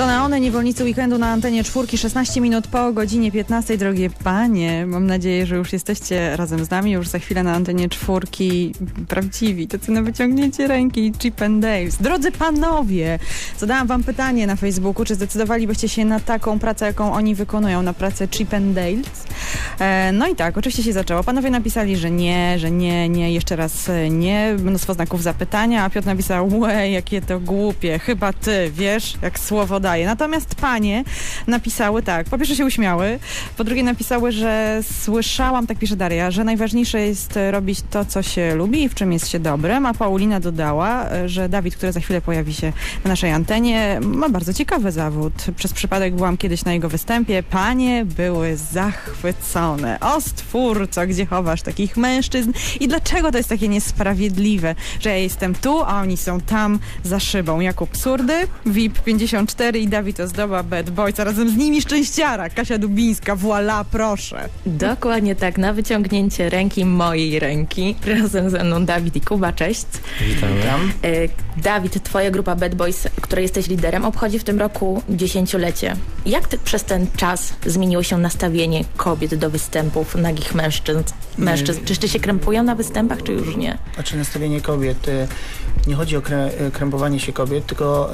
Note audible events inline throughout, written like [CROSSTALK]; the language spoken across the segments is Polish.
To na one niewolnicy weekendu na antenie czwórki 16 minut po godzinie 15. Drogie panie, mam nadzieję, że już jesteście razem z nami już za chwilę na antenie czwórki prawdziwi, tacy na wyciągnięcie ręki Chip and. Drodzy panowie, zadałam wam pytanie na Facebooku, czy zdecydowalibyście się na taką pracę, jaką oni wykonują, na pracę Chip and Dales? E, no i tak, oczywiście się zaczęło. Panowie napisali, że nie, że nie, nie, jeszcze raz e, nie, mnóstwo znaków zapytania, a Piotr napisał, łe, jakie to głupie, chyba ty, wiesz, jak słowo Natomiast panie napisały tak, po pierwsze się uśmiały, po drugie napisały, że słyszałam, tak pisze Daria, że najważniejsze jest robić to, co się lubi i w czym jest się dobrym, a Paulina dodała, że Dawid, który za chwilę pojawi się na naszej antenie, ma bardzo ciekawy zawód. Przez przypadek byłam kiedyś na jego występie. Panie były zachwycone. O stwórco, gdzie chowasz takich mężczyzn i dlaczego to jest takie niesprawiedliwe, że ja jestem tu, a oni są tam za szybą. Jakub Surdy, VIP 54 i Dawid Ozdoba, Bad Boys, a razem z nimi szczęściara, Kasia Dubińska, voilà, proszę. Dokładnie tak, na wyciągnięcie ręki mojej ręki. Razem ze mną Dawid i Kuba, cześć. Witamy. E, Dawid, twoja grupa Bad Boys, której jesteś liderem, obchodzi w tym roku dziesięciolecie. Jak ty, przez ten czas zmieniło się nastawienie kobiet do występów nagich mężczyzn? mężczyzn? Czyż ty się krępują na występach, czy już nie? Znaczy nastawienie kobiet. Nie chodzi o krę, y, krępowanie się kobiet, tylko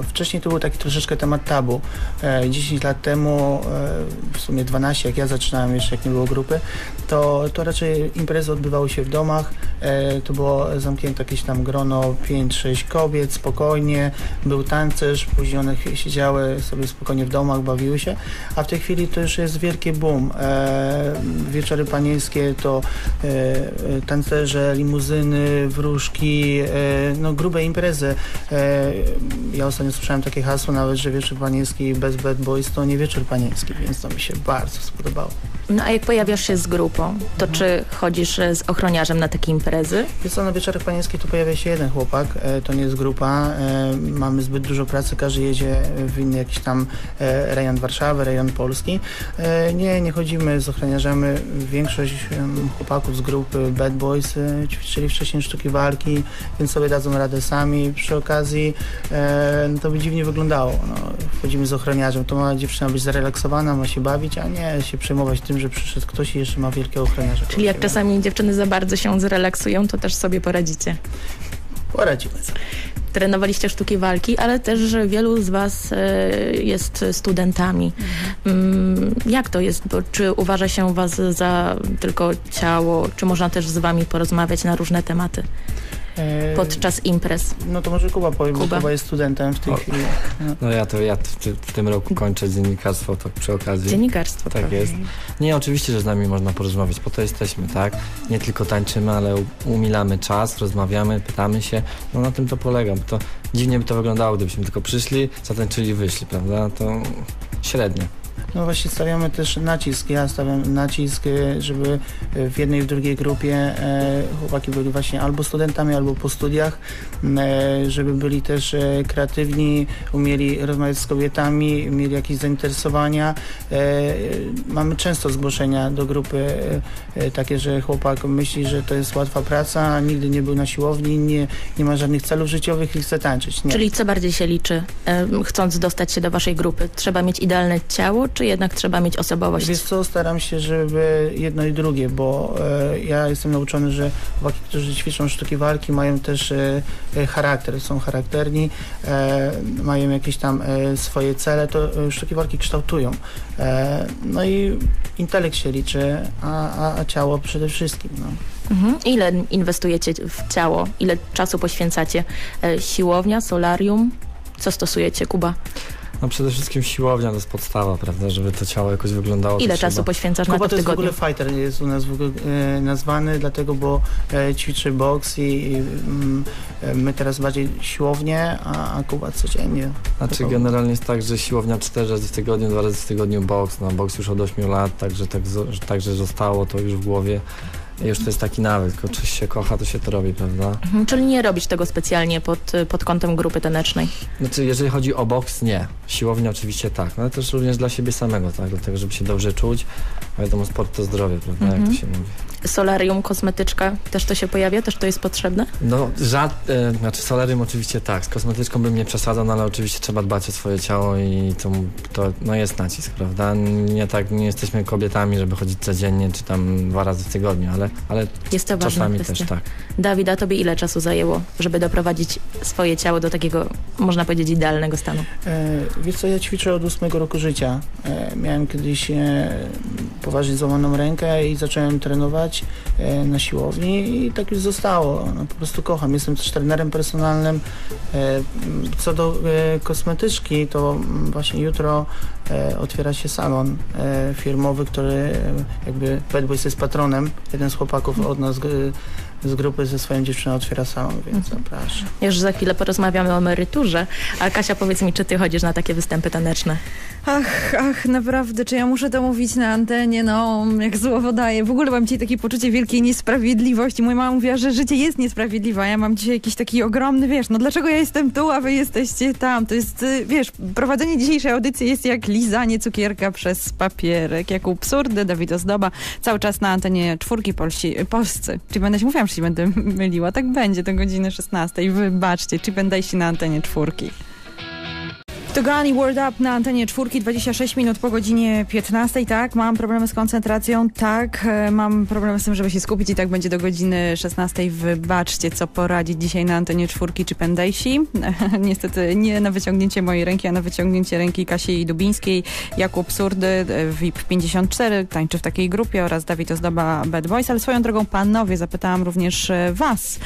y, wcześniej to był taki troszeczkę temat tabu. E, 10 lat temu, e, w sumie 12, jak ja zaczynałem jeszcze, jak nie było grupy, to, to raczej imprezy odbywały się w domach. E, to było zamknięte jakieś tam grono 5-6 kobiet, spokojnie. Był tancerz, później one siedziały sobie spokojnie w domach, bawiły się. A w tej chwili to już jest wielki boom. E, wieczory panieńskie to e, e, tancerze, limuzyny, wróżki, e, no grube imprezy. E, ja ostatnio słyszałem takie hasło nawet, że wieczór panieński bez bad boys to nie wieczór panieński, więc to mi się bardzo spodobało. No a jak pojawiasz się z grupą, to czy chodzisz e, z ochroniarzem na takie imprezy? Wiesz co, na wieczorach panieńskich to pojawia się jeden chłopak, e, to nie jest grupa, mamy zbyt dużo pracy, każdy jedzie w inny jakiś tam rejon Warszawy, rejon Polski. Nie, nie chodzimy z ochroniarzami, większość chłopaków z grupy Bad Boys ćwiczyli wcześniej sztuki walki, więc sobie dadzą radę sami. Przy okazji e, no to by dziwnie wyglądało, no, wchodzimy z ochroniarzem, to ma dziewczyna być zrelaksowana, ma się bawić, a nie się przejmować tym, że przyszedł ktoś i jeszcze ma wielkiego ochroniarza. Czyli jak czasami dziewczyny za bardzo się zrelaksują, to też sobie poradzicie. Poradzimy sobie. Trenowaliście sztuki walki, ale też że wielu z Was e, jest studentami. Mm, Jak to jest? Bo czy uważa się Was za tylko ciało? Czy można też z Wami porozmawiać na różne tematy podczas imprez? No to może Kuba powie, bo Kuba. Kuba jest studentem w tej O. chwili. No. No ja to ja w, ty- w tym roku kończę dziennikarstwo tak przy okazji. Dziennikarstwo. Tak jest. Nie, oczywiście, że z nami można porozmawiać, po to jesteśmy, tak? Nie tylko tańczymy, ale umilamy czas, rozmawiamy, pytamy się. No na tym to polega, bo to dziwnie by to wyglądało, gdybyśmy tylko przyszli, zatańczyli i wyszli, prawda? To średnio. No właśnie stawiamy też nacisk, ja stawiam nacisk, e, żeby e, w jednej i w drugiej grupie e, chłopaki byli właśnie albo studentami, albo po studiach, żeby byli też kreatywni, umieli rozmawiać z kobietami, mieli jakieś zainteresowania. Mamy często zgłoszenia do grupy takie, że chłopak myśli, że to jest łatwa praca, nigdy nie był na siłowni, nie, nie ma żadnych celów życiowych i chce tańczyć. Nie. Czyli co bardziej się liczy, chcąc dostać się do Waszej grupy? Trzeba mieć idealne ciało, czy jednak trzeba mieć osobowość? Wiesz co, staram się, żeby jedno i drugie, bo e, ja jestem nauczony, że chłopaki, którzy ćwiczą sztuki walki mają też e, e, charakter, są charakterni, e, mają jakieś tam e, swoje cele, to e, sztuki walki kształtują. No i intelekt się liczy, a, a, a ciało przede wszystkim. No. Mhm. Ile inwestujecie w ciało? Ile czasu poświęcacie? Siłownia, solarium? Co stosujecie, Kuba? No przede wszystkim siłownia to jest podstawa, prawda? Żeby to ciało jakoś wyglądało. Ile trzeba... czasu poświęcasz na Kuba to w to jest w ogóle fighter, jest u nas w ogóle e, nazwany, dlatego, bo e, ćwiczy boks i, i mm, e, my teraz bardziej siłownie, a, a Kuba codziennie. Znaczy To- generalnie jest tak, że siłownia 4 razy w tygodniu, 2 razy w tygodniu boks. No boks już od 8 lat, także tak, także zostało to już w głowie. Już to jest taki nawyk, czy się kocha, to się to robi, prawda? Mhm, Czyli nie robić tego specjalnie pod, pod kątem grupy tanecznej. Znaczy, jeżeli chodzi o boks, nie. Siłownia oczywiście tak, no ale też również dla siebie samego, tak? Dlatego, żeby się dobrze czuć. A wiadomo, sport to zdrowie, prawda? Jak Mhm. to się mówi. Solarium, kosmetyczka, też to się pojawia? Też to jest potrzebne? No, żad, e, znaczy solarium oczywiście tak, z kosmetyczką bym nie przesadzał, no, ale oczywiście trzeba dbać o swoje ciało i to, to no jest nacisk, prawda? Nie tak, nie jesteśmy kobietami, żeby chodzić codziennie, czy tam dwa razy w tygodniu, ale, ale Jest to czasami też tak. Dawid, a tobie ile czasu zajęło, żeby doprowadzić swoje ciało do takiego, można powiedzieć, idealnego stanu? E, wiesz co, ja ćwiczę od ósmego roku życia. E, miałem kiedyś e, poważnie złamaną rękę i zacząłem trenować e, na siłowni i tak już zostało. No, po prostu kocham. Jestem też trenerem personalnym. E, co do e, kosmetyczki, to właśnie jutro otwiera się salon firmowy, który jakby Bad Boys jest patronem. Jeden z chłopaków od nas z grupy ze swoją dziewczyną otwiera salon, więc zapraszam. Już za chwilę porozmawiamy o emeryturze, a Kasia powiedz mi, czy ty chodzisz na takie występy taneczne? Ach, ach, naprawdę, czy ja muszę to mówić na antenie, no, jak słowo daję. W ogóle mam dzisiaj takie poczucie wielkiej niesprawiedliwości. Moja mama mówiła, że życie jest niesprawiedliwe, a ja mam dzisiaj jakiś taki ogromny, wiesz, no dlaczego ja jestem tu, a wy jesteście tam? To jest, y, wiesz, prowadzenie dzisiejszej audycji jest jak lizanie cukierka przez papierek, jak absurdy, Dawid Ozdoba, cały czas na antenie czwórki Polsi, Polscy. Czy będę się mówiłam, się będę myliła? Tak będzie do godziny 16. Wybaczcie, czy będę na antenie czwórki. To Gani World Up na antenie czwórki, 26 minut po godzinie 15. Tak, mam problemy z koncentracją, tak, e, mam problemy z tym, żeby się skupić i tak będzie do godziny 16. Wybaczcie, co poradzić dzisiaj na antenie czwórki czy Pendejsi. [LAUGHS] Niestety nie na wyciągnięcie mojej ręki, a na wyciągnięcie ręki Kasi Dubińskiej, Jakub Surdy, e, VIP 54, tańczy w takiej grupie oraz Dawid Ozdoba Bad Boys, ale swoją drogą panowie, zapytałam również e, was,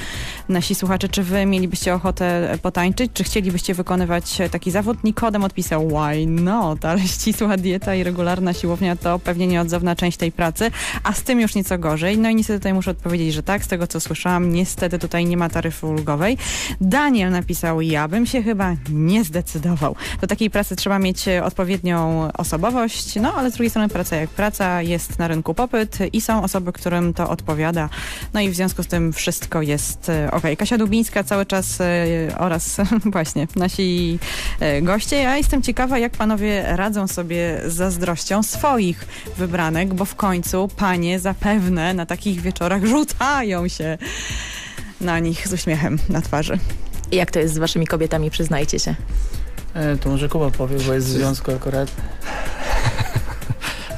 nasi słuchacze, czy wy mielibyście ochotę potańczyć, czy chcielibyście wykonywać taki zawód? Nikodem odpisał, why not, ale [LAUGHS] ścisła dieta i regularna siłownia to pewnie nieodzowna część tej pracy, a z tym już nieco gorzej. No i niestety tutaj muszę odpowiedzieć, że tak, z tego co słyszałam, niestety tutaj nie ma taryfy ulgowej. Daniel napisał, ja bym się chyba nie zdecydował. Do takiej pracy trzeba mieć odpowiednią osobowość, no ale z drugiej strony praca jak praca, jest na rynku popyt i są osoby, którym to odpowiada. No i w związku z tym wszystko jest e, ok. Kasia Dubińska cały czas e, oraz [LAUGHS] właśnie nasi e, Ja jestem ciekawa, jak panowie radzą sobie z zazdrością swoich wybranek, bo w końcu panie zapewne na takich wieczorach rzucają się na nich z uśmiechem na twarzy. I Jak to jest z waszymi kobietami, przyznajcie się. E, to może Kuba powie, bo jest w związku akurat. [LAUGHS]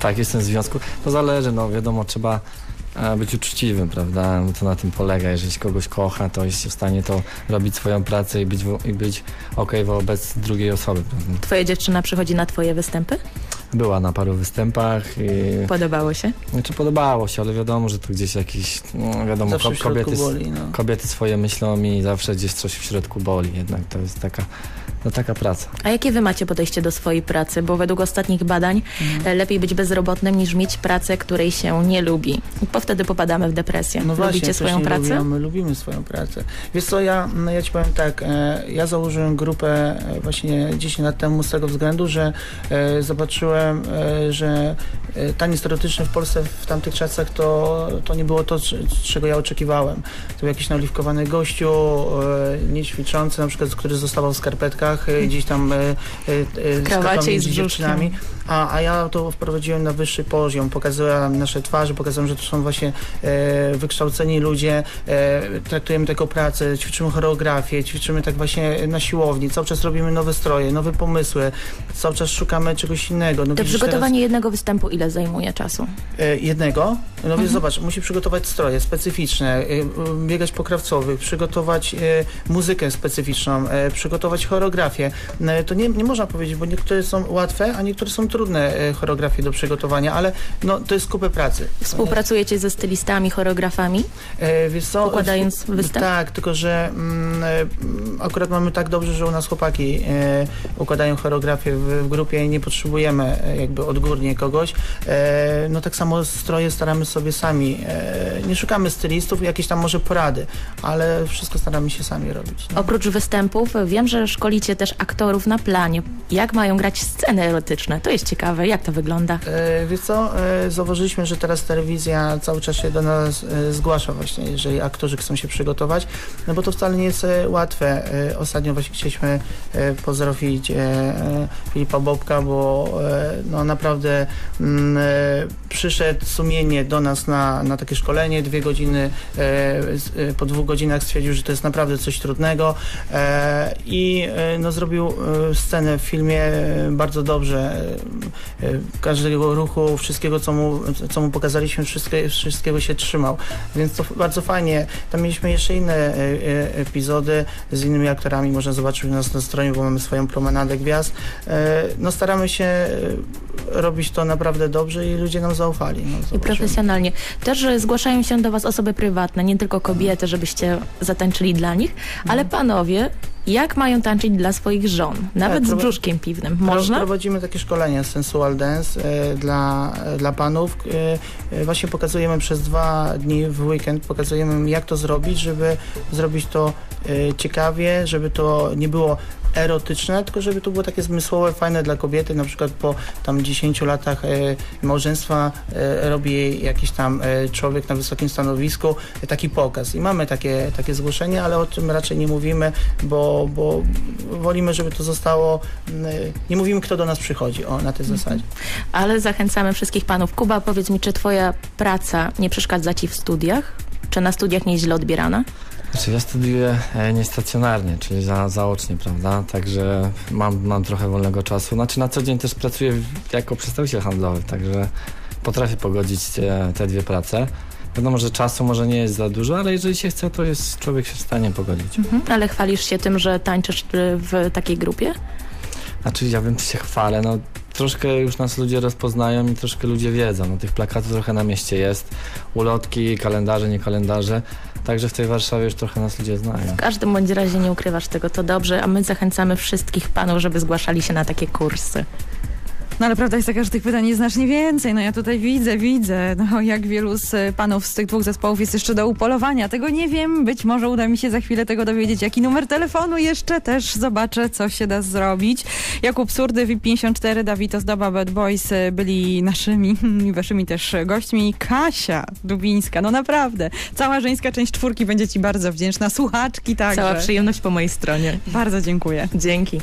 Tak, jestem w związku. To zależy, no wiadomo, trzeba e, być uczciwym, prawda? To na tym polega. Jeżeli się kogoś kocha, to jest się w stanie to robić swoją pracę i być, i być okej wobec drugiej osoby. Prawda? Twoja dziewczyna przychodzi na twoje występy? Była na paru występach i Podobało się? znaczy podobało się, ale wiadomo, że tu gdzieś jakiś, no wiadomo, ko- kobiety, boli, no. kobiety swoje myślą i zawsze gdzieś coś w środku boli. Jednak to jest taka, no, taka praca. A jakie wy macie podejście do swojej pracy? Bo według ostatnich badań e, lepiej być bezrobotnym niż mieć pracę, której się nie lubi. Bo wtedy popadamy w depresję. No właśnie, Lubicie ktoś swoją pracę? Lubimy swoją pracę. Wiesz co, ja, no ja ci powiem tak, e, ja założyłem grupę e, właśnie 10 lat temu z tego względu, że e, zobaczyłem, e, że e, taniec erotyczny w Polsce w tamtych czasach to, to nie było to, czego ja oczekiwałem. To był jakiś naoliwkowany gościu, niećwiczący, na przykład, który zostawał w skarpetkach, e, gdzieś tam e, e, e, krawacie i z dziewczynami. A, a ja to wprowadziłem na wyższy poziom, pokazałem nasze twarze, pokazałem, że to są właśnie e, wykształceni ludzie, e, traktujemy jako pracę, ćwiczymy choreografię, ćwiczymy tak właśnie na siłowni, cały czas robimy nowe stroje, nowe pomysły, cały czas szukamy czegoś innego. No To przygotowanie jednego występu ile zajmuje czasu? Teraz, e, jednego, no Mhm. więc zobacz, musi przygotować stroje specyficzne, biegać po krawcowych, przygotować muzykę specyficzną, przygotować choreografię. E, to nie, nie można powiedzieć, bo niektóre są łatwe, a niektóre są trudne e, choreografie do przygotowania, ale no, to jest kupę pracy. Współpracujecie ze stylistami, choreografami? E, wiesz co, Układając występ? Tak, tylko że mm, akurat mamy tak dobrze, że u nas chłopaki e, układają choreografię w, w grupie i nie potrzebujemy jakby odgórnie kogoś. E, no tak samo stroje staramy sobie sami. E, nie szukamy stylistów, jakieś tam może porady, ale wszystko staramy się sami robić. No. Oprócz występów wiem, że szkolicie się też aktorów na planie. Jak mają grać sceny erotyczne? To jest ciekawe. Jak to wygląda? E, Wiesz co, e, zauważyliśmy, że teraz telewizja cały czas się do nas e, zgłasza właśnie, jeżeli aktorzy chcą się przygotować, no bo to wcale nie jest e, łatwe. E, Ostatnio właśnie chcieliśmy e, pozdrowić e, Filipa Bobka, bo no naprawdę mm, e, przyszedł sumiennie do nas na, na takie szkolenie, dwie godziny, po dwóch godzinach stwierdził, że to jest naprawdę coś trudnego i no, zrobił e, scenę w filmie e, bardzo dobrze. E, każdego ruchu, wszystkiego, co mu, co mu pokazaliśmy, wszystkie, wszystkiego się trzymał. Więc to bardzo fajnie. Tam mieliśmy jeszcze inne epizody z innymi aktorami. Można zobaczyć nas na stronie, bo mamy swoją promenadę gwiazd. No staramy się robić to naprawdę dobrze i ludzie nam zaufali. No, I profesjonalnie. Też zgłaszają się do was osoby prywatne, nie tylko kobiety, żebyście zatańczyli dla nich, ale panowie, jak mają tańczyć dla swoich żon? Nawet z prowa- brzuszkiem piwnym. Można? Prowadzimy takie szkolenia Sensual Dance e, dla, e, dla panów. E, właśnie pokazujemy przez dwa dni w weekend, pokazujemy jak to zrobić, żeby zrobić to e, ciekawie, żeby to nie było erotyczne, tylko żeby to było takie zmysłowe, fajne dla kobiety. Na przykład po tam 10 latach e, małżeństwa e, robi jej jakiś tam e, człowiek na wysokim stanowisku taki pokaz. I mamy takie, takie zgłoszenie, ale o tym raczej nie mówimy, bo, bo wolimy, żeby to zostało. m, Nie mówimy, kto do nas przychodzi, o, na tej zasadzie. Ale zachęcamy wszystkich panów. Kuba, powiedz mi, czy twoja praca nie przeszkadza ci w studiach? Czy na studiach nie jest źle odbierana? Znaczy ja studiuję e, niestacjonarnie, czyli za, zaocznie, prawda? Także mam, mam trochę wolnego czasu. Znaczy na co dzień też pracuję jako przedstawiciel handlowy, także potrafię pogodzić e, te dwie prace. Wiadomo, że czasu może nie jest za dużo, ale jeżeli się chce, to jest człowiek się w stanie pogodzić. Mhm. Ale chwalisz się tym, że tańczysz y, w takiej grupie? Znaczy ja bym się chwalę, no troszkę już nas ludzie rozpoznają i troszkę ludzie wiedzą. No, tych plakatów trochę na mieście jest, ulotki, kalendarze, nie kalendarze. Także w tej Warszawie już trochę nas ludzie znają. W każdym bądź razie nie ukrywasz tego, to dobrze, a my zachęcamy wszystkich panów, żeby zgłaszali się na takie kursy. No ale prawda jest taka, że tych pytań jest znacznie więcej. No ja tutaj widzę, widzę, no jak wielu z panów z tych dwóch zespołów jest jeszcze do upolowania. Tego nie wiem, być może uda mi się za chwilę tego dowiedzieć. Jaki numer telefonu jeszcze też zobaczę, co się da zrobić. Jakub Surdy, VIP54, Dawid Ozdoba, Bad Boys byli naszymi i [LAUGHS] waszymi też gośćmi. Kasia Dubińska, no naprawdę. Cała żeńska część czwórki będzie ci bardzo wdzięczna. Słuchaczki także. Cała przyjemność po mojej stronie. Bardzo dziękuję. Dzięki.